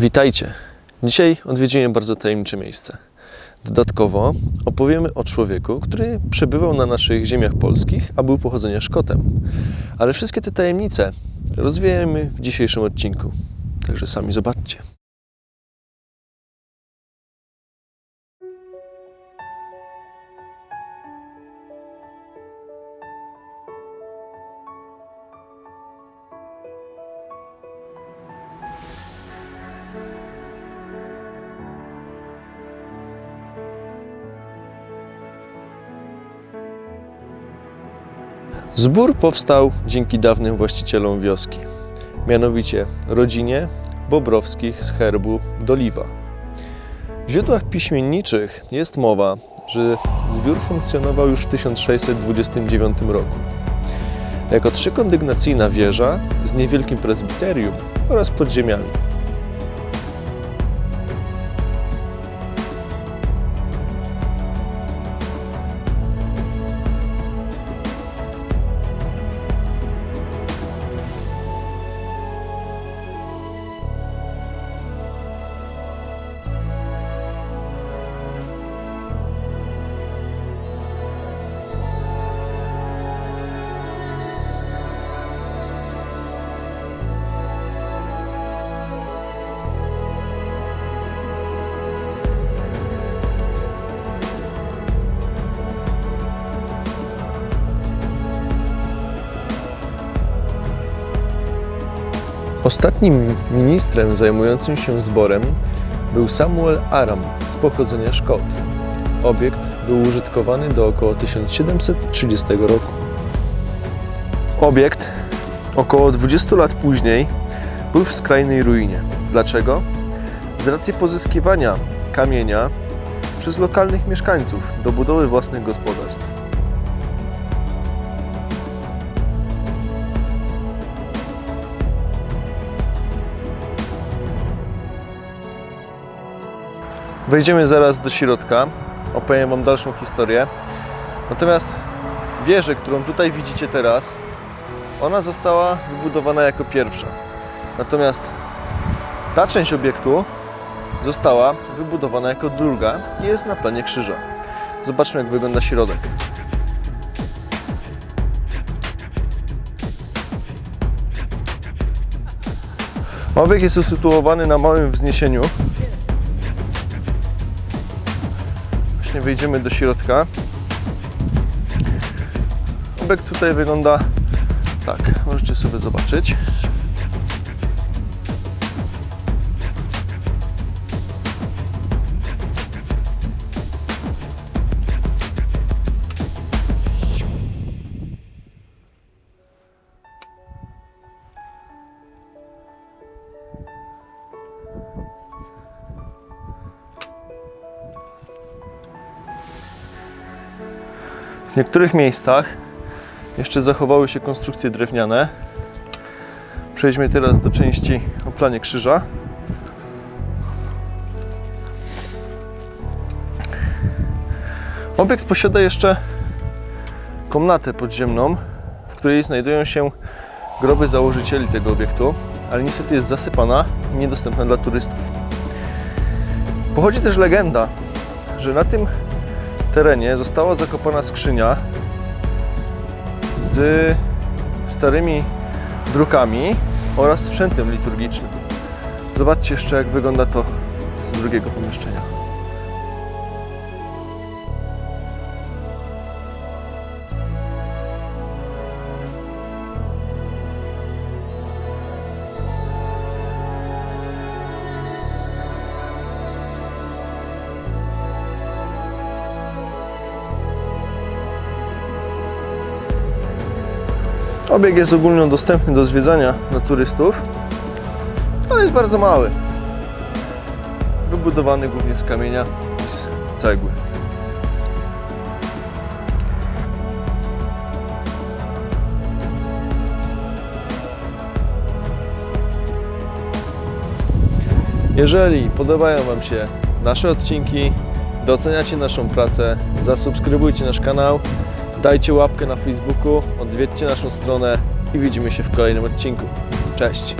Witajcie! Dzisiaj odwiedzimy bardzo tajemnicze miejsce. Dodatkowo opowiemy o człowieku, który przebywał na naszych ziemiach polskich, a był pochodzenia Szkotem. Ale wszystkie te tajemnice rozwijemy w dzisiejszym odcinku. Także sami zobaczcie. Zbór powstał dzięki dawnym właścicielom wioski, mianowicie rodzinie Bobrowskich z herbu Doliwa. W źródłach piśmienniczych jest mowa, że zbiór funkcjonował już w 1629 roku. Jako trzykondygnacyjna wieża z niewielkim prezbiterium oraz podziemiami. Ostatnim ministrem zajmującym się zborem był Samuel Aram z pochodzenia Szkot. Obiekt był użytkowany do około 1730 roku. Obiekt około 20 lat później był w skrajnej ruinie. Dlaczego? Z racji pozyskiwania kamienia przez lokalnych mieszkańców do budowy własnych gospodarstw. Wejdziemy zaraz do środka, opowiem Wam dalszą historię. Natomiast wieżę, którą tutaj widzicie teraz, ona została wybudowana jako pierwsza. Natomiast ta część obiektu została wybudowana jako druga i jest na planie krzyża. Zobaczmy, jak wygląda środek. Obiekt jest usytuowany na małym wzniesieniu, Właśnie wejdziemy do środka. Obiekt tutaj wygląda tak, możecie sobie zobaczyć. W niektórych miejscach jeszcze zachowały się konstrukcje drewniane. Przejdźmy teraz do części o planie krzyża. Obiekt posiada jeszcze komnatę podziemną, w której znajdują się groby założycieli tego obiektu, ale niestety jest zasypana i niedostępna dla turystów. Pochodzi też legenda, że na tym terenie została zakopana skrzynia z starymi drukami oraz sprzętem liturgicznym. Zobaczcie jeszcze, jak wygląda to z drugiego pomieszczenia. Obieg jest ogólnodostępny do zwiedzania dla turystów, ale jest bardzo mały. Wybudowany głównie z kamienia i z cegły. Jeżeli podobają Wam się nasze odcinki, doceniacie naszą pracę, zasubskrybujcie nasz kanał, dajcie łapkę na Facebooku, odwiedźcie naszą stronę i widzimy się w kolejnym odcinku. Cześć!